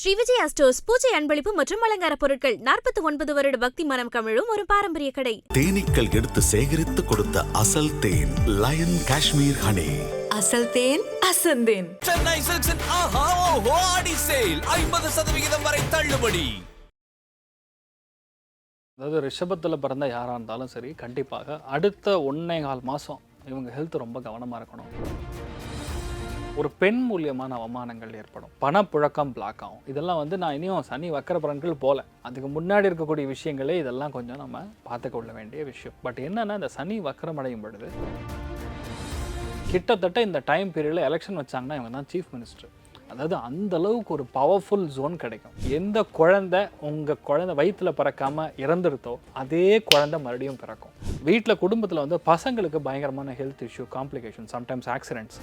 Sri Vijaya stores பூஜை அன்பளிப்பு மற்றும் அலங்கார பொருட்கள் நாற்பத்தி ஒன்பது வருட பக்தி மனம் கமிழும் ஒரு பாரம்பரிய கடை. தேனீக்கள் எடுத்து சேகரித்து கொடுத்த அசல் தேன் லயன் காஷ்மீர் ஹனி. அசல் தேன் அசந்தேன் சென்னை சில்க்ஸின் ஆஹா ஓஹோ ஆடி சேல் ஐம்பது சதவிகிதம் வரை தள்ளுபடி. அதாவது ரிஷபத்தில் பிறந்த யாராக இருந்தாலும் சரி கண்டிப்பாக அடுத்த ஒன்றே கால் மாதம் இவங்க ஹெல்த் ரொம்ப கவனமாக இருக்கணும். ஒரு பெண் மூலியமான அவமானங்கள் ஏற்படும். பணப்புழக்கம் பிளாக் ஆகும். இதெல்லாம் வந்து நான் இனியும் சனி வக்கர பலன்கள் போல. அதுக்கு முன்னாடி இருக்கக்கூடிய விஷயங்களே இதெல்லாம் கொஞ்சம் நம்ம பார்த்துக்கொள்ள வேண்டிய விஷயம். பட் என்னன்னா இந்த சனி வக்கரம் அடையும் பொழுது கிட்டத்தட்ட இந்த டைம் பீரியடில் எலெக்ஷன் வச்சாங்கன்னா இவங்க தான் சீஃப் மினிஸ்டர் அதாவது அந்த அளவுக்கு ஒரு பவர்ஃபுல் ஜோன் கிடைக்கும். எந்த குழந்தை உங்கள் குழந்தை வயிற்றில் பிறக்காமல் இறந்துருத்தோ அதே குழந்தை மறுபடியும் பிறக்கும். வீட்டில் குடும்பத்தில் வந்து பசங்களுக்கு பயங்கரமான health issue complication sometimes accidents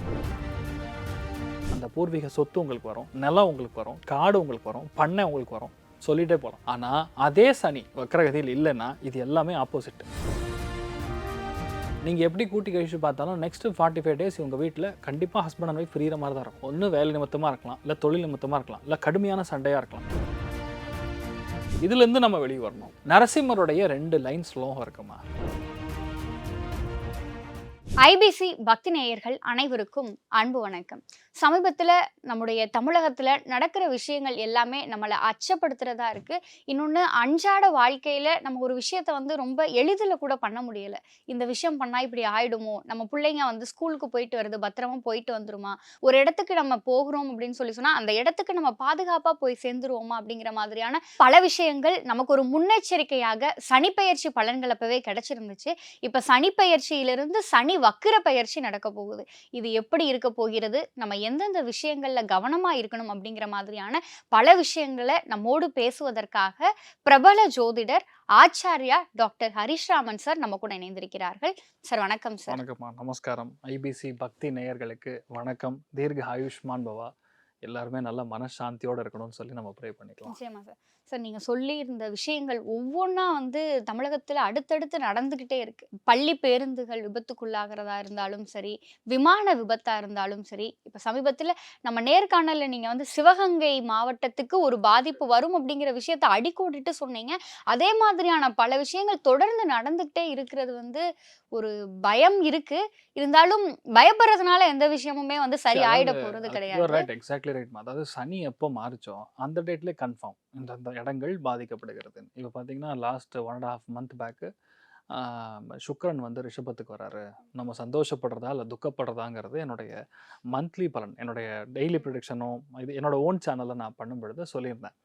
அந்த பூர்வீக சொத்து உங்களுக்கு வரும் நிலம் உங்களுக்கு வரும் காடு உங்களுக்கு வரும் பண்ணை உங்களுக்கு வரும். சொல்லிட்டே போகலாம் ஆனால் அதே சனி வக்கரகதியில் இல்லைன்னா இது எல்லாமே ஆப்போசிட் நீங்கள் எப்படி கூட்டி கழிச்சு பார்த்தாலும் நெக்ஸ்ட் ஃபார்ட்டி ஃபைவ் டேஸ் உங்கள் வீட்டில் கண்டிப்பாக ஹஸ்பண்ட் அண்ட் ஒய்ஃப் ஃப்ரீற மாதிரி தான் இருக்கும். ஒன்று வேலை நிமித்தமாக இருக்கலாம் இல்லை தொழில் நிமித்தமாக இருக்கலாம் இல்லை கடுமையான சண்டையாக இருக்கலாம். இதுலேருந்து நம்ம வெளியே வரணும். நரசிம்மருடைய ரெண்டு லைன் ஸ்லோகம் இருக்குமா? ஐபிசி பக்தி நேயர்கள் அனைவருக்கும் அன்பு வணக்கம். சமீபத்தில் நம்முடைய தமிழகத்தில் நடக்கிற விஷயங்கள் எல்லாமே நம்மளை அச்சப்படுத்துறதா இருக்கு. இன்னொன்று அன்றாட வாழ்க்கையில் நம்ம ஒரு விஷயத்த வந்து ரொம்ப எளிதில் கூட பண்ண முடியலை. இந்த விஷயம் பண்ணால் இப்படி ஆயிடுமோ? நம்ம பிள்ளைங்க வந்து ஸ்கூலுக்கு போயிட்டு வருது பத்திரமா போயிட்டு வந்துருமா? ஒரு இடத்துக்கு நம்ம போகிறோம் அப்படின்னு சொல்லி சொன்னால் அந்த இடத்துக்கு நம்ம பாதுகாப்பாக போய் சேர்ந்துருவோமா அப்படிங்கிற மாதிரியான பல விஷயங்கள் நமக்கு ஒரு முன்னெச்சரிக்கையாக சனிப்பெயர்ச்சி பலன்கள் அப்பவே கிடைச்சிருந்துச்சு. இப்போ சனிப்பெயர்ச்சியிலிருந்து சனி வக்கிர பயிற்சி நடக்க போகுது. இது எப்படி இருக்க போகிறது? நம்ம எந்தெந்த விஷயங்களில் கவனமாக இருக்கணும் அப்படிங்கிற மாதிரியான பல விஷயங்களை நம்மோடு பேசுவதற்காக பிரபல ஜோதிடர் ஆச்சாரியா டாக்டர் ஹரிஷ்ராமன் சார் நம்ம கூட இணைந்திருக்கிறார்கள். சார் வணக்கம் சார். வணக்கம்மா. நமஸ்காரம். ஐபிசி பக்தி நேயர்களுக்கு வணக்கம். தீர்க்க ஆயுஷ்மான் பவா. எல்லாருமே நல்ல மனசாந்தியோட இருக்கணும்னு சொல்லி நம்ம ப்ரே பண்ணிக்கலாம். நிச்சயமா சார் சார் நீங்க சொல்லி இருந்த விஷயங்கள் ஒவ்வொன்றா வந்து தமிழகத்துல அடுத்தடுத்து நடந்துகிட்டே இருக்கு. பள்ளி பேருந்துகள் விபத்துக்குள்ளாகிறதா இருந்தாலும் சரி விமான விபத்தா இருந்தாலும் சரி இப்ப சமீபத்துல நம்ம நேர்காணலில் நீங்க வந்து சிவகங்கை மாவட்டத்துக்கு ஒரு பாதிப்பு வரும் அப்படிங்கிற விஷயத்த அடிக்கோடிட்டு சொன்னீங்க. அதே மாதிரியான பல விஷயங்கள் தொடர்ந்து நடந்துகிட்டே இருக்கிறது வந்து ஒரு பயம் இருக்கு. இருந்தாலும் பயப்படுறதுனால எந்த விஷயமுமே வந்து சரி ஆயிட போறது கிடையாது. ரைட் எக்ஸாக்ட்லி ரைட் அதாவது சனி எப்போ மாறிச்சோ அந்த டேட்லேயே கன்ஃபார்ம் இந்த இடங்கள் பாதிக்கப்படுகிறது. இப்போ பார்த்தீங்கன்னா last one and half month back சுக்கரன் வந்து ரிஷபத்துக்கு வராரு. நம்ம சந்தோஷப்படுறதா இல்லை துக்கப்படுறதாங்கிறது என்னுடைய மந்த்லி பலன் என்னுடைய டெய்லி ப்ரிடிக்ஷனும் இது என்னோட ஓன் சேனலில் நான் பண்ணும் பொழுது சொல்லியிருந்தேன்.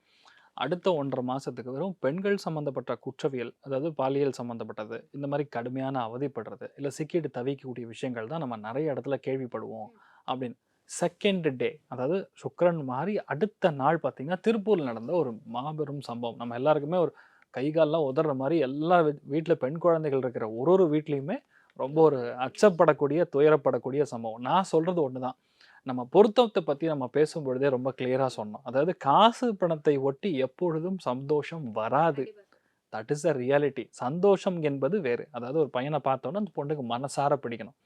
அடுத்த ஒன்றரை மாதத்துக்கு வெறும் பெண்கள் சம்மந்தப்பட்ட குற்றவியல் அதாவது பாலியல் சம்மந்தப்பட்டது இந்த மாதிரி கடுமையான அவதிப்படுறது இல்லை சிக்கிட்டு தவிக்கக்கூடிய விஷயங்கள் தான் நம்ம நிறைய இடத்துல கேள்விப்படுவோம் அப்படின்னு. செகண்ட் டே அதாவது சுக்கரன் மாதிரி அடுத்த நாள் பார்த்தீங்கன்னா திருப்பூரில் நடந்த ஒரு மாபெரும் சம்பவம். நம்ம எல்லாருக்குமே ஒரு கைகாலெலாம் உதற மாதிரி எல்லா வீட்டில் பெண் குழந்தைகள் இருக்கிற ஒரு ஒரு வீட்லேயுமே ரொம்ப ஒரு அச்சப்படக்கூடிய துயரப்படக்கூடிய சம்பவம். நான் சொல்கிறது ஒன்று தான் நம்ம பொருத்தத்தை பற்றி நம்ம பேசும்பொழுதே ரொம்ப கிளியராக சொன்னோம். அதாவது காசு பணத்தை ஒட்டி எப்பொழுதும் சந்தோஷம் வராது. தட் இஸ் அ ரியாலிட்டி சந்தோஷம் என்பது வேறு. அதாவது ஒரு பையனை பார்த்தோன்னா அந்த பொண்ணுக்கு மனசார பிடிக்கணும்.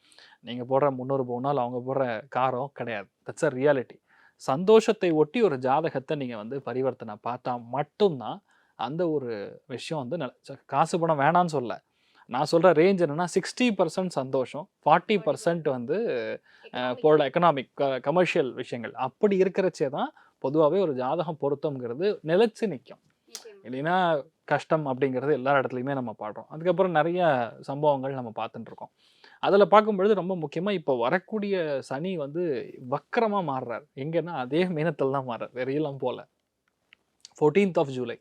நீங்கள் போடுற முந்நூறு பவுனால் அவங்க போடுற காரம் கிடையாது. தட்ஸ் அ ரியாலிட்டி சந்தோஷத்தை ஒட்டி ஒரு ஜாதகத்தை நீங்கள் வந்து பரிவர்த்தனை பார்த்தா மட்டும்தான் அந்த ஒரு விஷயம் வந்து காசு பணம் வேணான்னு சொல்ல. நான் சொல்கிற ரேஞ்ச் என்னென்னா சிக்ஸ்டி பர்சன்ட் சந்தோஷம் ஃபார்ட்டி பர்சன்ட் வந்து போட எக்கனாமிக் கமர்ஷியல் விஷயங்கள். அப்படி இருக்கிறச்சே தான் பொதுவாகவே ஒரு ஜாதகம் பொருத்தம்ங்கிறது நிலைச்சு நிற்கும் இல்லைன்னா கஷ்டம் அப்படிங்கிறது எல்லா இடத்துலையுமே நம்ம பாடுறோம். அதுக்கப்புறம் நிறைய சம்பவங்கள் நம்ம பார்த்துட்டு இருக்கோம். அதில் பார்க்கும்பொழுது ரொம்ப முக்கியமாக இப்போ வரக்கூடிய சனி வந்து வக்கரமாக மாறுறார். எங்கன்னா அதே மீனத்தில் தான் மாறுறார். வெறியெல்லாம் போல. ஃபோர்டீன்த் ஆஃப் ஜூலை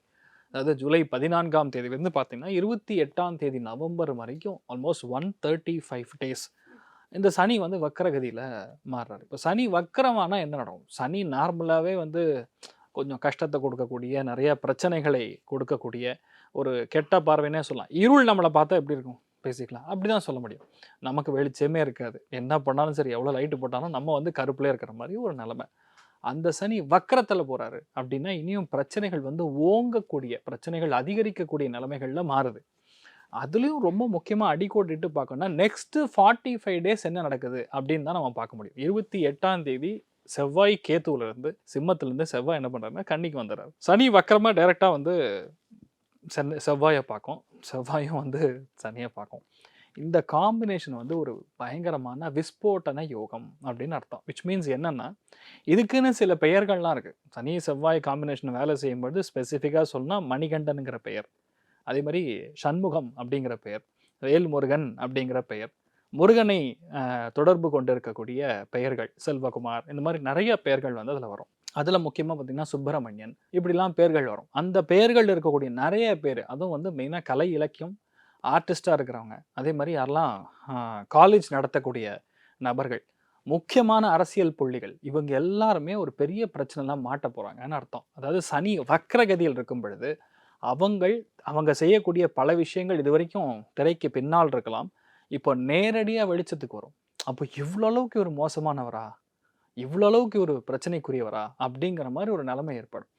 அதாவது ஜூலை பதினான்காம் தேதியிலேருந்து பார்த்தீங்கன்னா இருபத்தி எட்டாம் தேதி நவம்பர் வரைக்கும் almost one thirty five days இந்த சனி வந்து வக்கரகதியில் மாறுறாரு. இப்போ சனி வக்கரமானால் என்ன நடக்கும்? சனி நார்மலாகவே வந்து கொஞ்சம் கஷ்டத்தை கொடுக்கக்கூடிய நிறைய பிரச்சனைகளை கொடுக்கக்கூடிய ஒரு கெட்ட பார்வைனே சொல்லலாம். இருள் நம்மளை பார்த்தா எப்படி இருக்கும்? பேசிக்கலாம். அப்படி தான் சொல்ல முடியும். நமக்கு வெளிச்சமே இருக்காது. என்ன பண்ணாலும் சரி எவ்வளோ லைட்டு போட்டாலும் நம்ம வந்து கருப்பிலே இருக்கிற மாதிரி ஒரு நிலமை. அந்த சனி வக்கரத்தில் போகிறாரு அப்படின்னா இனியும் பிரச்சனைகள் வந்து ஓங்கக்கூடிய பிரச்சனைகள் அதிகரிக்கக்கூடிய நிலைமைகளில் மாறுது. அதுலேயும் ரொம்ப முக்கியமாக அடிக்கோட்டிட்டு பார்க்கணும்னா நெக்ஸ்ட்டு ஃபார்ட்டி ஃபைவ் டேஸ் என்ன நடக்குது அப்படின்னு தான் நம்ம பார்க்க முடியும். இருபத்தி எட்டாம் தேதி செவ்வாய் கேத்துவிலேருந்து சிம்மத்துலேருந்து செவ்வாய் என்ன பண்ணுறாருன்னா கன்னிக்கு வந்துடுறாரு சனி வக்கரமாக டைரெக்டாக வந்து சென்னை செவ்வாயை பார்க்கும். செவ்வாயும் வந்து சனியை பார்க்கும். இந்த காம்பினேஷன் வந்து ஒரு பயங்கரமான விஸ்போட்டன யோகம் அப்படின்னு அர்த்தம். விச் மீன்ஸ் என்னென்னா இதுக்குன்னு சில பெயர்கள்லாம் இருக்குது சனி செவ்வாய் காம்பினேஷன் வேலை செய்யும்போது ஸ்பெசிஃபிக்காக சொன்னால் மணிகண்டனுங்கிற பெயர். அதே மாதிரி சண்முகம் அப்படிங்கிற பெயர் வேல் முருகன் அப்படிங்கிற பெயர். முருகனை தொடர்பு கொண்டு இருக்கக்கூடிய பெயர்கள் செல்வகுமார் இந்த மாதிரி நிறைய பெயர்கள் வந்து அதில் வரும். அதில் முக்கியமாக பார்த்தீங்கன்னா சுப்பிரமணியன் இப்படிலாம் பெயர்கள் வரும். அந்த பெயர்கள் இருக்கக்கூடிய நிறைய பேர் அதுவும் வந்து மெயினாக கலை இலக்கியம் ஆர்டிஸ்டாக இருக்கிறவங்க. அதே மாதிரி யாரெல்லாம் காலேஜ் நடத்தக்கூடிய நபர்கள் முக்கியமான அரசியல் புள்ளிகள் இவங்க எல்லாருமே ஒரு பெரிய பிரச்சனைலாம் மாட்ட போகிறாங்கன்னு அர்த்தம். அதாவது சனி வக்ரகதியில் இருக்கும் பொழுது அவங்கள் அவங்க செய்யக்கூடிய பல விஷயங்கள் இது வரைக்கும் திரைக்கு பின்னால் இருக்கலாம். இப்போ நேரடியாக வெளிச்சத்துக்கு வரும். அப்போ இவ்வளோ அளவுக்கு ஒரு மோசமானவரா? இவ்வளோ அளவுக்கு ஒரு பிரச்சனைக்குரியவரா? அப்படிங்கிற மாதிரி ஒரு நிலைமை ஏற்படும்.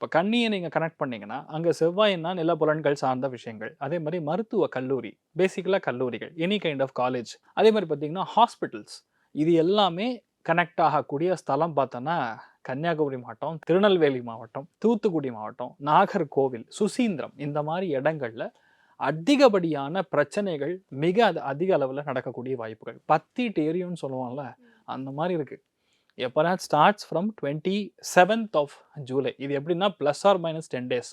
இப்போ கண்ணியை நீங்கள் கனெக்ட் பண்ணீங்கன்னா அங்கே செவ்வாயின்னா நிலப்புலன்கள் சார்ந்த விஷயங்கள். அதே மாதிரி மருத்துவ கல்லூரி பேசிக்கலாக கல்லூரிகள் எனி கைண்ட் ஆஃப் காலேஜ் அதே மாதிரி பார்த்தீங்கன்னா ஹாஸ்பிட்டல்ஸ் இது எல்லாமே கனெக்ட் ஆகக்கூடிய ஸ்தலம் பார்த்தோன்னா கன்னியாகுமரி மாவட்டம் திருநெல்வேலி மாவட்டம் தூத்துக்குடி மாவட்டம் நாகர்கோவில் சுசீந்திரம். இந்த மாதிரி இடங்கள்ல அதிகப்படியான பிரச்சனைகள் மிக அது- அதிக அளவில் நடக்கக்கூடிய வாய்ப்புகள். பத்திட்டு எரியும்னு சொல்லுவாங்கல்ல அந்த மாதிரி இருக்கு. எப்போனா starts from twenty seventh of July இது எப்படின்னா plus or minus ten days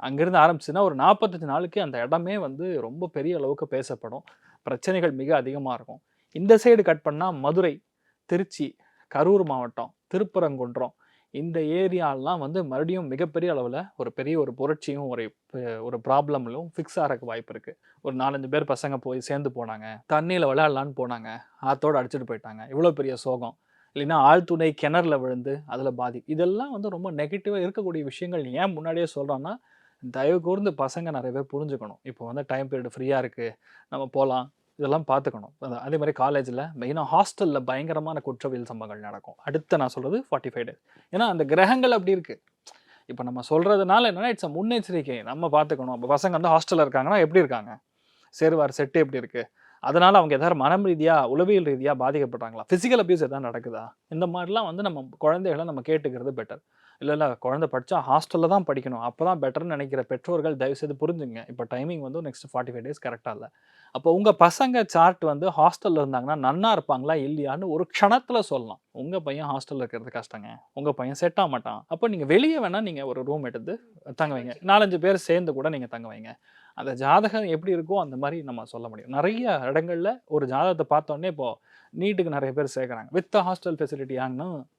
அங்கேருந்து ஆரம்பிச்சுன்னா ஒரு நாற்பத்தஞ்சு நாளுக்கு அந்த இடமே வந்து ரொம்ப பெரிய அளவுக்கு பேசப்படும். பிரச்சனைகள் மிக அதிகமாக இருக்கும். இந்த சைடு கட் பண்ணால் மதுரை திருச்சி கரூர் மாவட்டம் திருப்பரங்குன்றம் இந்த ஏரியாலாம் வந்து மறுபடியும் மிகப்பெரிய அளவில் ஒரு பெரிய ஒரு புரட்சியும் ஒரு ஒரு ப்ராப்ளம்லும் ஃபிக்ஸ் ஆகிறக்கு வாய்ப்பு இருக்குது ஒரு நாலஞ்சு பேர் பசங்க போய் சேர்ந்து போனாங்க. தண்ணியில் விளையாடலான்னு போனாங்க. ஆத்தோடு அடிச்சுட்டு போயிட்டாங்க. இவ்வளோ பெரிய சோகம். இல்லைன்னா ஆழ்துணை கிணறுல விழுந்து அதில் பாதி இதெல்லாம் வந்து ரொம்ப நெகட்டிவாக இருக்கக்கூடிய விஷயங்கள் ஏன் முன்னாடியே சொல்கிறோன்னா தயவு கூர்ந்து பசங்க நிறைய பேர் புரிஞ்சுக்கணும். இப்போ வந்து டைம் பீரியட் ஃப்ரீயாக இருக்குது நம்ம போகலாம் இதெல்லாம் பார்த்துக்கணும் அதே மாதிரி காலேஜில் மெயினாக ஹாஸ்டலில் பயங்கரமான குற்றவியல் சம்பவங்கள் நடக்கும். அடுத்து நான் சொல்கிறது ஃபார்ட்டி ஃபைவ் டேஸ் ஏன்னா அந்த கிரகங்கள் அப்படி இருக்குது இப்போ நம்ம சொல்கிறதுனால என்னன்னா இட்ஸ் முன்னெச்சரிக்கை. நம்ம பார்த்துக்கணும் இப்போ பசங்க வந்து ஹாஸ்டலில் இருக்காங்கன்னா எப்படி இருக்காங்க? சேருவார் செட்டு எப்படி இருக்குது அதனால் அவங்க எதாவது மனம் ரீதியாக உளவியல் ரீதியாக பாதிக்கப்படுறாங்களா ஃபிசிக்கல் அபியூஸ் எதாவது நடக்குதா? இந்த மாதிரிலாம் வந்து நம்ம குழந்தைகளை நம்ம கேட்டுக்கிறது பெட்டர் இல்லை இல்லை குழந்தை படித்தா ஹாஸ்டலில் தான் படிக்கணும். அப்போ தான் பெட்டர்னு நினைக்கிற பெற்றோர்கள் தயவுசெய்து புரிஞ்சுங்க. இப்போ டைமிங் வந்து நெக்ஸ்ட் ஃபார்ட்டி ஃபைவ் டேஸ் கரெக்டாக இல்லை. அப்போ உங்கள் பசங்க சார்ட் வந்து ஹாஸ்டலில் இருந்தாங்கன்னா நன்னா இருப்பாங்களா இல்லையான்னு ஒரு க்ஷணத்தில் சொல்லலாம். உங்கள் பையன் ஹாஸ்டலில் இருக்கிறது கஷ்டங்க. உங்கள் பையன் செட் ஆக மாட்டான். அப்போ நீங்கள் வெளியே வேணால் நீங்கள் ஒரு ரூம் எடுத்து தங்க வைங்க. நாலஞ்சு பேர் சேர்ந்து கூட நீங்கள் தங்க வைங்க. அந்த ஜாதகம் எப்படி இருக்கோ அந்த மாதிரி நம்ம சொல்ல முடியும். நிறைய இடங்களில் ஒரு ஜாதகத்தை பார்த்தோன்னே இப்போ நீட்டுக்கு நிறைய பேர் சேர்க்குறாங்க. வித் ஹாஸ்டல் ஃபெசிலிட்டி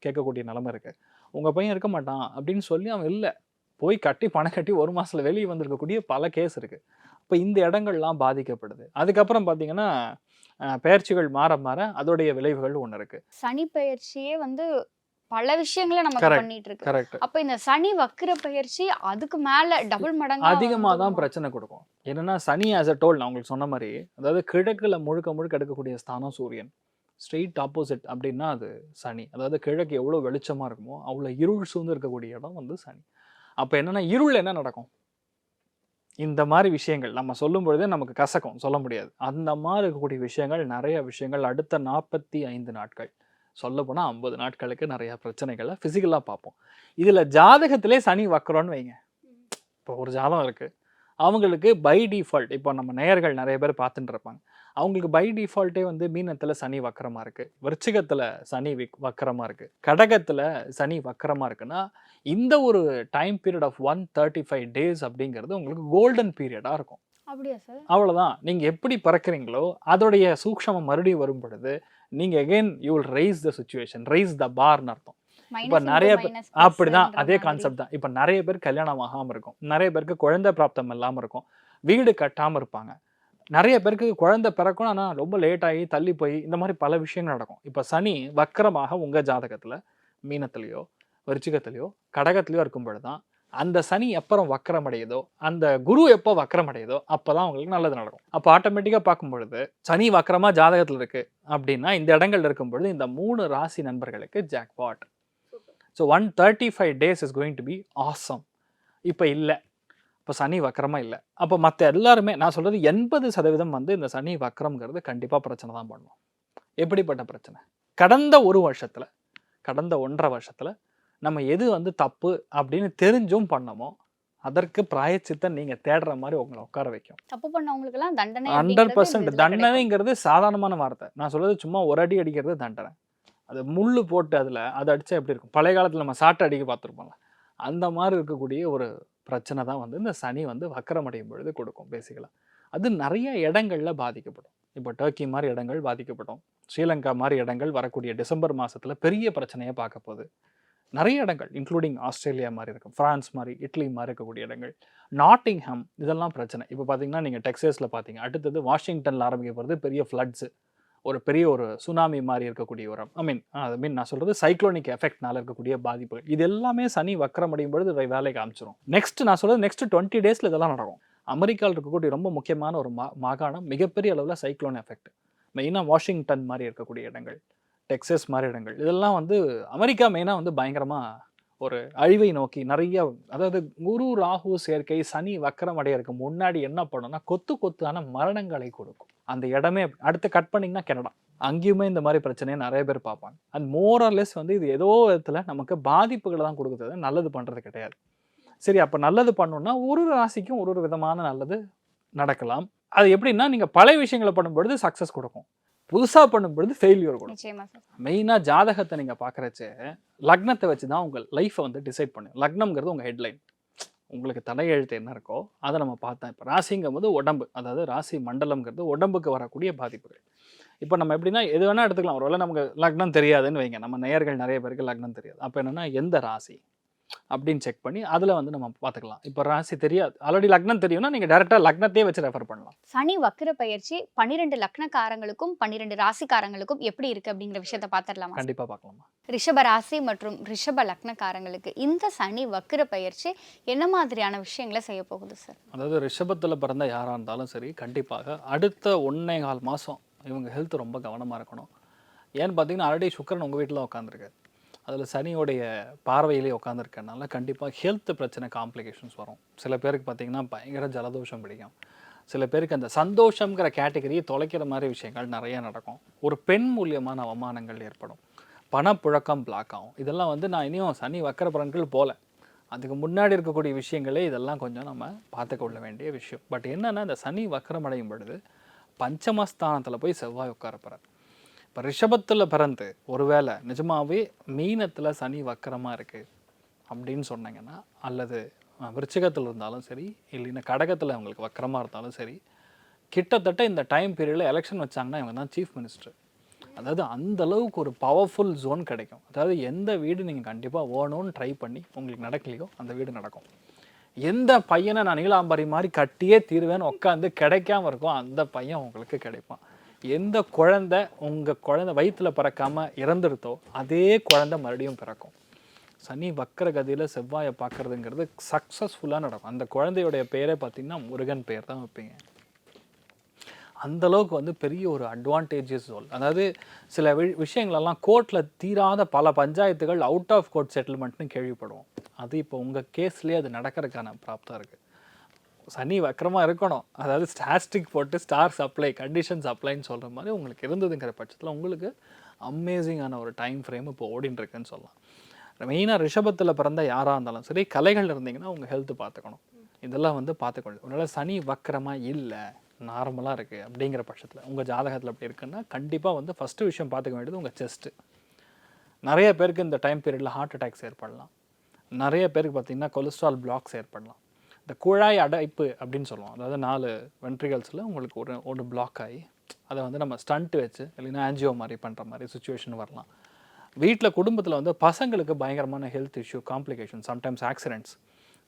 கேட்கக்கூடிய நிலமை இருக்குது உங்கள் பையன் இருக்க மாட்டான் அப்படின்னு சொல்லி அவன் இல்லை. போய் கட்டி பணம் கட்டி ஒரு மாதத்தில் வெளியே வந்திருக்கக்கூடிய பல கேஸ் இருக்குது இப்போ இந்த இடங்கள்லாம் பாதிக்கப்படுது. அதுக்கப்புறம் பார்த்தீங்கன்னா பெயர்ச்சிகள் மாற மாற அதோடைய விளைவுகள் ஒன்று இருக்குது சனி பெயர்ச்சியே வந்து பல விஷயங்களை Correct. பண்ணிட்டு இருக்கு அப்ப இந்த சனி வக்கிர பெயர்ச்சி அதுக்கு மேல டபுள் மடங்கா அதிகமாக தான் பிரச்சனை கொடுக்கும். என்னன்னா சனி ஆஸ் அ டோல் நான் உங்களுக்கு சொன்ன மாதிரி அதாவது கிழக்குல முழுக்க முழுக்க எடுக்கக்கூடிய ஸ்தானம் சூரியன். ஸ்ட்ரெயிட் ஆப்போசிட் அப்படின்னா அது சனி. அதாவது கிழக்கு எவ்வளோ வெளிச்சமாக இருக்குமோ அவ்வளோ இருள் சூழ்ந்து இருக்கக்கூடிய இடம் வந்து சனி. அப்போ என்னன்னா இருள் என்ன நடக்கும்? இந்த மாதிரி விஷயங்கள். நம்ம சொல்லும் பொழுதே நமக்கு கசக்கும் சொல்ல முடியாது. அந்த மாதிரி இருக்கக்கூடிய விஷயங்கள் நிறைய விஷயங்கள் அடுத்த நாற்பத்தி ஐந்து நாட்கள். சொல்ல போனால் ஐம்பது நாட்களுக்கு நிறைய பிரச்சனைகளை ஃபிசிக்கலாக பார்ப்போம். இதில் ஜாதகத்திலே சனி வக்கரம்னு வைங்க. இப்போ ஒரு ஜாதகம் இருக்குது அவங்களுக்கு பை டிஃபால்ட் இப்போ நம்ம நேயர்கள் நிறைய பேர் பார்த்துட்டு இருப்பாங்க. அவங்களுக்கு பை டிஃபால்ட்டே வந்து மீனத்தில் சனி வக்கரமாக இருக்குது விருச்சிகத்தில் சனி விக் வக்கரமாக இருக்குது கடகத்தில் சனி வக்கரமாக இருக்குன்னா இந்த ஒரு time period of one thirty five days அப்படிங்கிறது உங்களுக்கு கோல்டன் பீரியடாக இருக்கும். அப்படியா சார் அவ்வளவுதான். நீங்க எப்படி பறக்குறீங்களோ அதோடைய சூக்ஷமம் மறுபடியும் வரும் பொழுது நீங்க again you will rise the situation rise the பார்னு அர்த்தம். இப்போ நிறைய பேர் அப்படிதான் அதே கான்செப்ட் தான். இப்போ நிறைய பேர் கல்யாணம் ஆகாம இருக்கும். நிறைய பேருக்கு குழந்தை பிராப்தம் இல்லாம இருக்கும். வீடு கட்டாம இருப்பாங்க. நிறைய பேருக்கு குழந்தை பிறக்கணும் ஆனால் ரொம்ப லேட் ஆகி தள்ளி போய் இந்த மாதிரி பல விஷயங்கள் நடக்கும். இப்போ சனி வக்கரமாக உங்க ஜாதகத்துல மீனத்திலேயோ விருச்சிகத்திலேயோ கடகத்திலேயோ இருக்கும் பொழுது தான் அந்த சனி எப்பறம் வக்கரம் அடையுதோ அந்த குரு எப்போ வக்கரம் அடையுதோ அப்பதான் அவங்களுக்கு நல்லது நடக்கும். அப்போ ஆட்டோமேட்டிக்காக பார்க்கும் பொழுது சனி வக்கரமாக ஜாதகத்தில் இருக்குது அப்படின்னா இந்த இடங்கள்ல இருக்கும் பொழுது இந்த மூணு ராசி நண்பர்களுக்கு jackpot so one thirty five days is going to be awesome இப்போ இல்லை. இப்போ சனி வக்கரமாக இல்லை. அப்போ மற்ற எல்லாருமே நான் சொல்கிறது எண்பது சதவீதம் வந்து இந்த சனி வக்கரம்ங்கிறது கண்டிப்பாக பிரச்சனை தான் பண்ணும். எப்படிப்பட்ட பிரச்சனை? கடந்த ஒரு வருஷத்தில் கடந்த ஒன்றரை வருஷத்தில் நம்ம எது வந்து தப்பு அப்படின்னு தெரிஞ்சும் பண்ணமோ அதற்கு பிராயச்சித்தை நீங்கள் தேடுற மாதிரி உங்களை உட்கார வைக்கும். தப்பு பண்ணவங்களுக்கு எல்லாம் தண்டனை ஹண்ட்ரட் பர்சன்ட். தண்டனைங்கிறது சாதாரணமான வார்த்தை. நான் சொல்றது சும்மா ஒரு அடி அடிக்கிறது தண்டனை. அது முள்ளு போட்டு அதில் அதை அடிச்சா எப்படி இருக்கும்? பழைய காலத்தில் நம்ம சாட்டை அடிக்க பார்த்துருப்போம்ல. அந்த மாதிரி இருக்கக்கூடிய ஒரு பிரச்சனை தான் வந்து இந்த சனி வந்து வக்கரம் அடையும் பொழுது கொடுக்கும் பேசிக்கலாக அது நிறைய இடங்கள்ல பாதிக்கப்படும். இப்போ டர்க்கி மாதிரி இடங்கள் பாதிக்கப்படும். ஸ்ரீலங்கா மாதிரி இடங்கள் வரக்கூடிய டிசம்பர் மாசத்துல பெரிய பிரச்சனையை பார்க்க போகுது. நிறைய இடங்கள் இன்க்ளூடிங் ஆஸ்திரேலியா மாதிரி இருக்கும் ஃப்ரான்ஸ் மாதிரி இட்லி மாதிரி இருக்கக்கூடிய இடங்கள். நாட்டிங்ஹாம் இதெல்லாம் பிரச்சனை. இப்போ பார்த்தீங்கன்னா நீங்கள் டெக்ஸஸில் பார்த்தீங்க அடுத்தது வாஷிங்டனில் ஆரம்பிக்க போகிறது பெரிய ஃப்ளட்ஸு. ஒரு பெரிய ஒரு சுனாமி மாதிரி இருக்கக்கூடிய ஒரு ஐ மீன் ஐ மீன் நான் சொல்கிறது சைக்ளோனிக் எஃபெக்ட்னால இருக்கக்கூடிய பாதிப்புகள். இது எல்லாமே சனி வக்கரம் அடையும் பொழுது இதை வேலைக்கு காமிச்சிரும் நெக்ஸ்ட் நான் சொல்கிறது நெக்ஸ்ட் டுவெண்ட்டி டேஸில் இதெல்லாம் நடக்கும். அமெரிக்காவில் இருக்கக்கூடிய ரொம்ப முக்கியமான ஒரு மா மாகாணம் மிகப்பெரிய அளவில் சைக்ளோன் எஃபெக்ட் மெயினாக வாஷிங்டன் மாதிரி இருக்கக்கூடிய இடங்கள். டெக்ஸஸ் மாதிரி இடங்கள். இதெல்லாம் வந்து அமெரிக்கா மெயினாக வந்து பயங்கரமாக ஒரு அழிவை நோக்கி நிறைய அதாவது குரு ராகு சேர்க்கை சனி வக்கரம் அடையறதுக்கு முன்னாடி என்ன பண்ணும்னா கொத்து கொத்தான மரணங்களை கொடுக்கும். அந்த இடமே அடுத்து கட் பண்ணிங்கன்னா கனடா. அங்கேயுமே இந்த மாதிரி பிரச்சனையை நிறைய பேர் பார்ப்பாங்க. அண்ட் மோரலெஸ் வந்து இது ஏதோ விதத்தில் நமக்கு பாதிப்புகளை தான் கொடுக்குறது நல்லது பண்ணுறது கிடையாது. சரி அப்போ நல்லது பண்ணணும்னா ஒரு ஒரு ராசிக்கும் ஒரு ஒரு விதமான நல்லது நடக்கலாம். அது எப்படின்னா நீங்கள் பழைய விஷயங்களை பண்ணும்பொழுது சக்ஸஸ் கொடுக்கும். புதுசாக பண்ணும்பொழுது ஃபெயிலியர் கொடுக்கும். மெயினாக ஜாதகத்தை நீங்கள் பார்க்குறச்ச லக்னத்தை வச்சு தான் உங்கள் லைஃப்பை வந்து டிசைட் பண்ணும். லக்னம்ங்கிறது உங்கள் ஹெட்லைன் உங்களுக்கு தலையெழுத்து என்ன இருக்கோ அதை நம்ம பார்த்தோம் இப்போ ராசிங்கும் போது உடம்பு அதாவது ராசி மண்டலம்ங்கிறது உடம்புக்கு வரக்கூடிய பாதிப்புகள். இப்போ நம்ம எப்படின்னா எது வேணால் எடுத்துக்கலாம். ஒருவேளை நமக்கு லக்னம் தெரியாதுன்னு வைங்க. நம்ம நேயர்கள் நிறைய பேருக்கு லக்னம் தெரியாது. அப்போ என்னென்னா எந்த ராசி? அப்படின்னு செக் பண்ணி அதில் வந்து நம்ம பார்த்துக்கலாம். இப்போ ராசி தெரியாது. ஆல்ரெடி லக்னம் தெரியும்னா நீங்கள் டேரெக்டாக லக்னத்தையே வச்சு ரெஃபர் பண்ணலாம். சனி வக்கிர பயிற்சி பன்னிரெண்டு லக்னக்காரங்களுக்கும் பன்னிரெண்டு ராசிக்காரங்களுக்கும் எப்படி இருக்கு அப்படிங்கிற விஷயத்த பாத்திரலாமா கண்டிப்பாக பார்க்கலாமா? ரிஷப ராசி மற்றும் ரிஷப லக்னக்காரங்களுக்கு இந்த சனி வக்கிர பயிற்சி என்ன மாதிரியான விஷயங்களை செய்ய போகுது சார் அதாவது ரிஷபத்தில் பிறந்த யாராக இருந்தாலும் சரி கண்டிப்பாக அடுத்த ஒன்றே கால் மாதம் இவங்க ஹெல்த் ரொம்ப கவனமாக இருக்கணும். ஏன்னு பார்த்தீங்கன்னா ஆல்ரெடி சுக்கரன் உங்கள் வீட்டில் உட்காந்துருக்கு அதில் சனியோடைய பார்வையிலே உட்காந்துருக்கனால கண்டிப்பாக ஹெல்த் பிரச்சனை காம்ப்ளிகேஷன்ஸ் வரும். சில பேருக்கு பார்த்தீங்கன்னா பயங்கர ஜலதோஷம் பிடிக்கும். சில பேருக்கு அந்த சந்தோஷங்கிற கேட்டகரியை தொலைக்கிற மாதிரி விஷயங்கள் நிறைய நடக்கும். ஒரு பெண் மூலியமான அவமானங்கள் ஏற்படும். பணப்புழக்கம் பிளாக் ஆகும். இதெல்லாம் வந்து நான் இனியும் சனி வக்கர பலன்கள் போல. அதுக்கு முன்னாடி இருக்கக்கூடிய விஷயங்களே இதெல்லாம் கொஞ்சம் நம்ம பார்த்துக்கொள்ள வேண்டிய விஷயம். பட் என்னென்னா இந்த சனி வக்கரம் அடையும் பொழுது பஞ்சமஸ்தானத்தில் போய் செவ்வாய் உட்கார இப்போ ரிஷபத்தில் பிறந்து ஒருவேளை நிஜமாகவே மீனத்தில் சனி வக்கரமாக இருக்குது அப்படின்னு சொன்னீங்கன்னா அல்லது விருச்சிகத்தில் இருந்தாலும் சரி இல்லைன்னா கடகத்தில் அவங்களுக்கு வக்கரமாக இருந்தாலும் சரி கிட்டத்தட்ட இந்த டைம் பீரியடில் எலெக்ஷன் வச்சாங்கன்னா இவங்க தான் சீஃப் மினிஸ்டர் அதாவது அந்த அளவுக்கு ஒரு பவர்ஃபுல் ஜோன் கிடைக்கும். அதாவது எந்த வீடு நீங்கள் கண்டிப்பாக ஓணும்னு ட்ரை பண்ணி உங்களுக்கு நடக்கலையோ அந்த வீடு நடக்கும். எந்த பையனை நான் நீலாம்பரி மாதிரி கட்டியே தீருவேன்னு உட்காந்து கிடைக்காம இருக்கோ அந்த பையன் உங்களுக்கு கிடைப்பான். எந்த குழந்தை உங்கள் குழந்தை வயிற்றுல பிறக்காமல் இறந்துருத்தோ அதே குழந்தை மறுபடியும் பிறக்கும். சனி வக்கர கதியில் செவ்வாயை பார்க்கறதுங்கிறது சக்ஸஸ்ஃபுல்லாக நடக்கும். அந்த குழந்தையுடைய பேரே பார்த்திங்கன்னா முருகன் பேர் தான் வைப்பீங்க. அந்த அளவுக்கு வந்து பெரிய ஒரு அட்வான்டேஜஸ் சொல் அதாவது சில வி விஷயங்களெல்லாம் கோர்ட்டில் தீராத பல பஞ்சாயத்துகள் அவுட் ஆஃப் கோர்ட் செட்டில்மெண்ட்னு கேள்விப்படுவோம். அது இப்போ உங்கள் கேஸ்லேயே அது நடக்கிறதுக்கான ப்ராப்தாக இருக்குது சனி வக்கரமாக இருக்கணும். அதாவது ஸ்டாஸ்டிக் போட்டு ஸ்டார் சப்ளை கண்டிஷன்ஸ் அப்ளைன்னு சொல்கிற மாதிரி உங்களுக்கு இருந்ததுங்கிற பட்சத்தில் உங்களுக்கு அமேசிங்கான ஒரு டைம் ஃப்ரேம் இப்போ ஓடின்னு இருக்குன்னு சொல்லலாம் மெயினாக ரிஷபத்தில் பிறந்த யாராக இருந்தாலும் சரி கலைகள் இருந்தீங்கன்னா உங்கள் ஹெல்த் பார்த்துக்கணும். இதெல்லாம் வந்து பார்த்துக்கணும். உங்களால் சனி வக்கரமாக இல்லை நார்மலாக இருக்குது அப்படிங்கிற பட்சத்தில் உங்கள் ஜாதகத்தில் அப்படி இருக்குன்னா கண்டிப்பாக வந்து ஃபஸ்ட்டு விஷயம் பார்த்துக்க வேண்டியது உங்கள் செஸ்ட்டு நிறைய பேருக்கு இந்த டைம் பீரியடில் ஹார்ட் அட்டாக்ஸ் ஏற்படலாம். நிறைய பேருக்கு பார்த்திங்கன்னா கொலஸ்ட்ரால் பிளாக்ஸ் ஏற்படலாம். இந்த குழாய் அடைப்பு அப்படின்னு சொல்லுவோம். அதாவது நாலு வென்ட்ரிகல்ஸில் உங்களுக்கு ஒரு ஒன்று பிளாக் ஆகி அதை வந்து நம்ம ஸ்டண்ட் வச்சு இல்லைன்னா ஆன்ஜியோ மாதிரி பண்ணுற மாதிரி சுச்சுவேஷன் வரலாம். வீட்டில் குடும்பத்தில் வந்து பசங்களுக்கு பயங்கரமான health issue complication sometimes accidents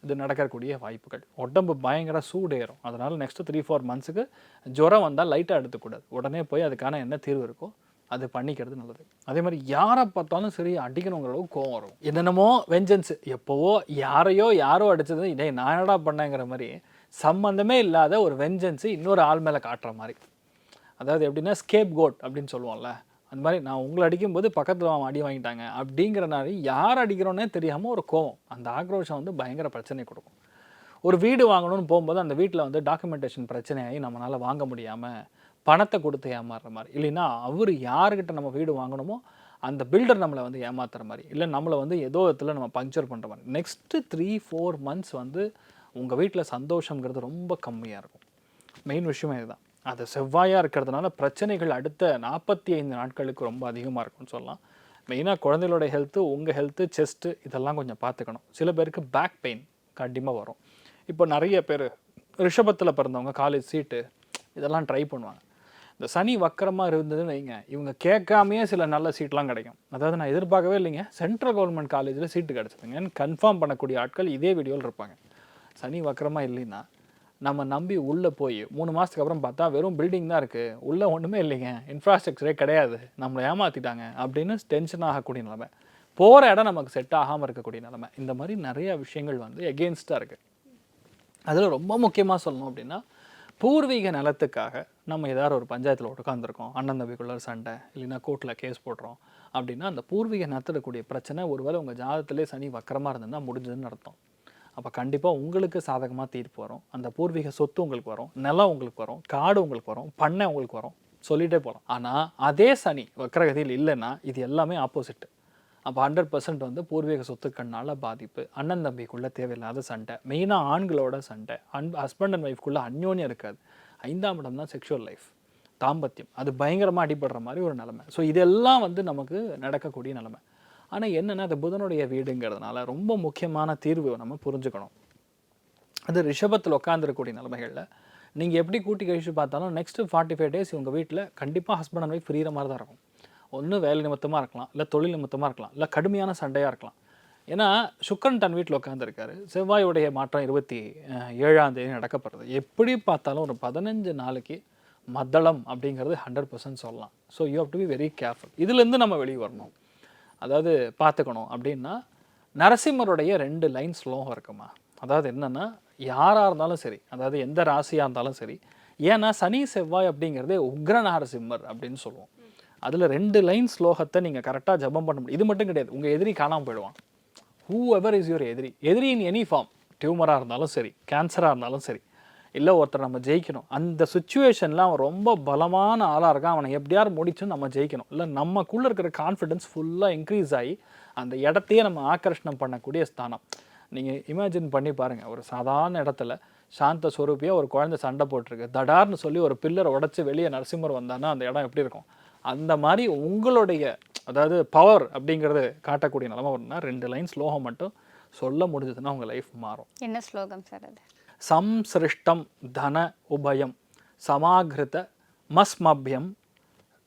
இது நடக்கக்கூடிய வாய்ப்புகள். உடம்பு பயங்கர சூடேறும். அதனால் நெக்ஸ்ட்டு த்ரீ ஃபோர் மந்த்ஸுக்கு ஜுரம் வந்தால் லைட்டாக எடுத்துக்கூடாது. உடனே போய் அதுக்கான என்ன தீர்வு இருக்கோ அது பண்ணிக்கிறது நல்லது. அதே மாதிரி யாரை பார்த்தாலும் சரி அடிக்கணுங்கிற அளவுக்கு கோவம் வரும். என்னென்னமோ வெஞ்சன்ஸ் எப்போவோ யாரையோ யாரோ அடிச்சது இதே நான் என்னடா பண்ணேங்கிற மாதிரி சம்மந்தமே இல்லாத ஒரு வெஞ்சன்ஸு இன்னொரு ஆள் மேலே காட்டுற மாதிரி. அதாவது எப்படின்னா ஸ்கேப் கோட் அப்படின்னு சொல்லுவோம்ல. அந்த மாதிரி நான் உங்களை அடிக்கும்போது பக்கத்தில் அவன் அடி வாங்கிட்டாங்க அப்படிங்கிறனால யார் அடிக்கிறோன்னே தெரியாமல் ஒரு கோவம். அந்த ஆக்ரோஷம் வந்து பயங்கர பிரச்சனை கொடுக்கும். ஒரு வீடு வாங்கணும்னு போகும்போது அந்த வீட்டில் வந்து டாக்குமெண்டேஷன் பிரச்சனையாகி நம்மளால் வாங்க முடியாமல் பணத்தை கொடுத்து ஏமாறுற மாதிரி. இல்லைன்னா அவர் யாருக்கிட்ட நம்ம வீடு வாங்கணுமோ அந்த பில்டர் நம்மளை வந்து ஏமாத்துற மாதிரி. இல்லை நம்மளை வந்து ஏதோ இடத்துல நம்ம பங்க்சர் பண்ணுற மாதிரி. நெக்ஸ்ட்டு த்ரீ ஃபோர் மந்த்ஸ் வந்து உங்கள் வீட்டில் சந்தோஷங்கிறது ரொம்ப கம்மியாக இருக்கும். மெயின் விஷயமே இதுதான். அது செவ்வாயாக இருக்கிறதுனால பிரச்சனைகள் அடுத்த நாற்பத்தி ஐந்து நாட்களுக்கு ரொம்ப அதிகமாக இருக்கும்னு சொல்லலாம். மெயினாக குழந்தைகளோட ஹெல்த்து உங்கள் ஹெல்த்து செஸ்ட்டு இதெல்லாம் கொஞ்சம் பார்த்துக்கணும். சில பேருக்கு பேக் பெயின் கண்டிப்பாக வரும். இப்போ நிறைய பேர் ரிஷபத்தில் பிறந்தவங்க காலேஜ் சீட்டு இதெல்லாம் ட்ரை பண்ணுவாங்க. இந்த சனி வக்கரமாக இருந்ததுன்னு வைங்க. இவங்க கேட்காமையே சில நல்ல சீட்லாம் கிடைக்கும். அதாவது நான் எதிர்பார்க்கவே இல்லைங்க. சென்ட்ரல் கவர்மெண்ட் காலேஜில் சீட்டு கிடச்சிதுங்கன்னு கன்ஃபார்ம் பண்ணக்கூடிய ஆட்கள் இதே வீடியோவில் இருப்பாங்க. சனி வக்கரமாக இல்லைன்னா நம்ம நம்பி உள்ளே போய் மூணு மாதத்துக்கு அப்புறம் பார்த்தா வெறும் பில்டிங் தான் இருக்குது உள்ளே ஒன்றுமே இல்லைங்க. இன்ஃப்ராஸ்ட்ரக்சரே கிடையாது. நம்மளை ஏமாற்றிட்டாங்க அப்படின்னு டென்ஷன் ஆகக்கூடிய நிலமை. போகிற இடம் நமக்கு செட் ஆகாமல் இருக்கக்கூடிய நிலமை. இந்த மாதிரி நிறைய விஷயங்கள் வந்து எகெயின்ஸ்டாக இருக்குது அதில் ரொம்ப முக்கியமாக சொல்லணும் அப்படின்னா பூர்வீக நிலத்துக்காக நம்ம ஏதாவது ஒரு பஞ்சாயத்தில் உட்காந்துருக்கோம் அண்ணன் தம்பிக்குள்ள சண்டை இல்லைன்னா கோர்ட்டில் கேஸ் போடுறோம் அப்படின்னா அந்த பூர்வீக நிலத்தில் பிரச்சனை ஒருவேளை உங்கள் ஜாதகத்திலே சனி வக்கரமாக இருந்ததுன்னா முடிஞ்சதுன்னு அர்த்தம். அப்போ கண்டிப்பாக உங்களுக்கு சாதகமாக தீர்ப்பு வரும். அந்த பூர்வீக சொத்து உங்களுக்கு வரும் நிலம் உங்களுக்கு வரும் காடு உங்களுக்கு வரும் பண்ணை உங்களுக்கு வரும் சொல்லிகிட்டே போகலாம் ஆனால் அதே சனி வக்கரகதியில் இல்லைன்னா இது எல்லாமே ஆப்போசிட் அப்போ ஹண்ட்ரட் பர்சன்ட் வந்து பூர்வீக சொத்துக்கள்னால பாதிப்பு அண்ணன் தம்பிக்குள்ளே தேவையில்லாத சண்டை மெயினாக ஆண்களோட சண்டை அன் ஹஸ்பண்ட் அண்ட் ஒய்ஃப்குள்ளே அந்யோன்யம் இருக்காது. ஐந்தாம் இடம் தான் செக்ஷுவல் லைஃப் தாம்பத்தியம். அது பயங்கரமாக அடிபடுற மாதிரி ஒரு நிலமை. ஸோ இதெல்லாம் வந்து நமக்கு நடக்கக்கூடிய நிலமை. ஆனால் என்னென்னா அது புதனுடைய வீடுங்கிறதுனால ரொம்ப முக்கியமான தீர்வு நம்ம புரிஞ்சுக்கணும். அது ரிஷபத்தில் உட்காந்துருக்கக்கூடிய நிலைமைகளில். நீங்கள் எப்படி கூட்டி கழிச்சு பார்த்தாலும் நெக்ஸ்ட்டு ஃபார்ட்டி ஃபைவ் டேஸ் உங்கள் வீட்டில் கண்டிப்பாக ஹஸ்பண்ட் அண்ட் ஒய்ஃப் ஃப்ரீற மாதிரி தான் இருக்கும். ஒன்று வேலை நிமித்தமாக இருக்கலாம் இல்லை தொழில் நிமித்தமாக இருக்கலாம் இல்லை கடுமையான சண்டையாக இருக்கலாம். ஏன்னா சுக்கரன் தன் வீட்டில் உட்காந்துருக்காரு செவ்வாயுடைய மாற்றம் இருபத்தி ஏழாம் தேதி நடக்கப்படுறது எப்படி பார்த்தாலும் ஒரு பதினஞ்சு நாளைக்கு மத்தளம் அப்படிங்கிறது ஹண்ட்ரட் பர்சன்ட் சொல்லலாம். So you have to be very careful இதுலேருந்து நம்ம வெளியே வரணும். அதாவது பார்த்துக்கணும். அப்படின்னா நரசிம்மருடைய ரெண்டு லைன் ஸ்லோகம் இருக்குமா? அதாவது என்னென்னா யாராக இருந்தாலும் சரி அதாவது எந்த ராசியாக இருந்தாலும் சரி ஏன்னா சனி செவ்வாய் அப்படிங்கிறதே உக்ர நரசிம்மர் அப்படின்னு சொல்லுவோம். அதில் ரெண்டு லைன் ஸ்லோகத்தை நீங்கள் கரெக்டாக ஜபம் பண்ண முடியும். இது மட்டும் கிடையாது. உங்கள் எதிரி காணாமல் போயிடுவான். ஹூ எவர் இஸ் யுவர் எதிரி எதிரி இன் எனி ஃபார்ம் டியூமராக இருந்தாலும் சரி கேன்சராக இருந்தாலும் சரி இல்லை ஒருத்தர் நம்ம ஜெயிக்கணும். அந்த சுச்சுவேஷனில் அவன் ரொம்ப பலமான ஆளாக இருக்கான். அவனை எப்படியார் முடிச்சு நம்ம ஜெயிக்கணும். இல்லை நமக்குள்ளே இருக்கிற கான்ஃபிடென்ஸ் ஃபுல்லாக இன்க்ரீஸ் ஆகி அந்த இடத்தையே நம்ம ஆக்கர்ஷணம் பண்ணக்கூடிய ஸ்தானம். நீங்கள் இமேஜின் பண்ணி பாருங்கள் ஒரு சாதாரண இடத்துல சாந்த ஸ்வரூபியாக ஒரு குழந்தை சண்டை போட்டிருக்கு. தடார்னு சொல்லி ஒரு பில்லரை உடச்சி வெளியே நரசிம்மர் வந்தான்னா அந்த இடம் எப்படி இருக்கும்? அந்த மாதிரி உங்களுடைய அதாவது பவர் அப்படிங்கிறது காட்டக்கூடிய நிலமை வரும்னா ரெண்டு லைன் ஸ்லோகம் மட்டும் சொல்ல முடிஞ்சதுன்னா உங்கள் லைஃப் மாறும். என்ன ஸ்லோகம் சார் அது? சம்சிருஷ்டம் தன உபயம் சமாகிருத மஸ்மபியம்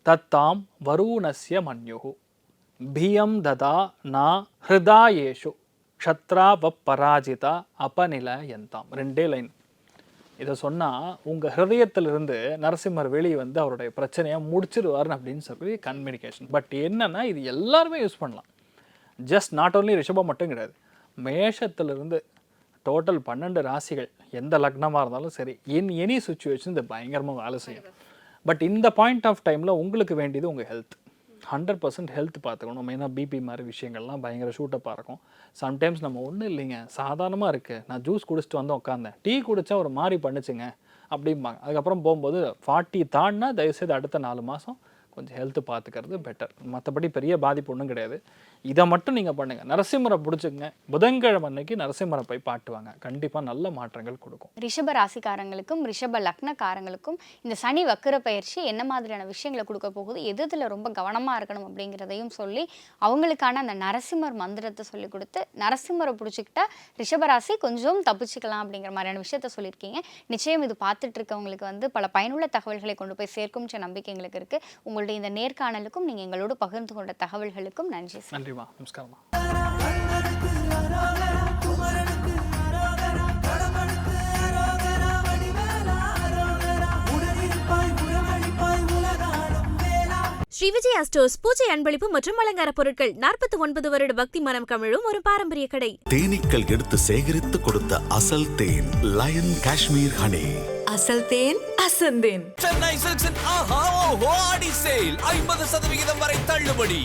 தத்தாம் வரூணஸ்ய மன்யுகு. பியம் ததா நா ஹிருதாயேஷு க்ஷத்ரா பராஜிதா அபநிலயந்தாம். ரெண்டே லைன் இதை சொன்னால் உங்கள் ஹிரதயத்திலிருந்து நரசிம்மர் வெளியே வந்து அவருடைய பிரச்சனையை முடிச்சிருவார் அப்படின்னு சொல்லி கம்யூனிகேஷன் பட் என்னென்னா இது எல்லாருமே யூஸ் பண்ணலாம். ஜஸ்ட் நாட் ஓன்லி ரிஷபம் மட்டும் கிடையாது. மேஷத்திலிருந்து டோட்டல் பன்னெண்டு ராசிகள் எந்த லக்னமாக இருந்தாலும் சரி இன் எனி சுச்சுவேஷன் இது பயங்கரமாக வேலை செய்யும். பட் இந்த பாயிண்ட் ஆஃப் டைமில் உங்களுக்கு வேண்டியது உங்கள் ஹெல்த் ஹண்ட்ரட் பர்சன்ட் ஹெல்த் பார்த்துக்கணும். மெயினாக பிபி மாதிரி விஷயங்கள்லாம் பயங்கர ஷூட்டப்பாக இருக்கும். சம்டைம்ஸ் நம்ம ஒன்றும் இல்லைங்க. சாதாரணமாக இருக்குது நான் ஜூஸ் குடிச்சிட்டு வந்து உட்காந்தேன் டீ குடித்தா ஒரு மாதிரி பண்ணுச்சுங்க. அப்படிம்பாங்க. அதுக்கப்புறம் போகும்போது ஃபார்ட்டி தாண்டினா தயவுசெய்து அடுத்த நாலு மாதம் கொஞ்சம் ஹெல்த்து பார்த்துக்கிறது பெட்டர் மற்றபடி பெரிய பாதிப்பு ஒன்றும் கிடையாது. இதை மட்டும் நீங்கள் பண்ணுங்கள் நரசிம்மரை பிடிச்சிங்க புதன்கிழமை அன்னைக்கு நரசிம்மரை போய் பாட்டுவாங்க கண்டிப்பாக நல்ல மாற்றங்கள் கொடுக்கும். ரிஷப ராசிக்காரங்களுக்கும் ரிஷப லக்னக்காரங்களுக்கும் இந்த சனி வக்கர பயிற்சி என்ன மாதிரியான விஷயங்களை கொடுக்க போகுது? எது இதில் ரொம்ப கவனமாக இருக்கணும் அப்படிங்கிறதையும் சொல்லி அவங்களுக்கான அந்த நரசிம்மர் மந்திரத்தை சொல்லி கொடுத்து நரசிம்மரை பிடிச்சிக்கிட்டா ரிஷபராசி கொஞ்சம் தப்பிச்சுக்கலாம் அப்படிங்கிற மாதிரியான விஷயத்த சொல்லியிருக்கீங்க. நிச்சயம் இது பார்த்துட்டு இருக்கவங்களுக்கு வந்து பல பயனுள்ள தகவல்களை கொண்டு போய் சேர்க்கும்ன்ற நம்பிக்கை எங்களுக்கு இருக்குது உங்களுடைய இந்த நேர்காணலுக்கும் நீங்கள் எங்களோடு பகிர்ந்து கொண்ட தகவல்களுக்கும் நன்றி சார். நன்றிம்மா நமஸ்காரம்மா. ஸ்ரீ விஜய் ஸ்டோர்ஸ் பூஜை அன்பளிப்பு மற்றும் அலங்கார பொருட்கள் நாற்பத்தி ஒன்பது வருட பக்தி மனம் கமிழும் ஒரு பாரம்பரிய கடை. தேனீக்கள் எடுத்து சேகரித்து கொடுத்த அசல் தேன் லயன் காஷ்மீர் ஹனி அசல் தேன் அசந்தேன். சென்னை சில்க்ஸின் ஆஹா ஓஹோ ஆடி சேல். ஐம்பது சதவிகிதம் வரை தள்ளுபடி.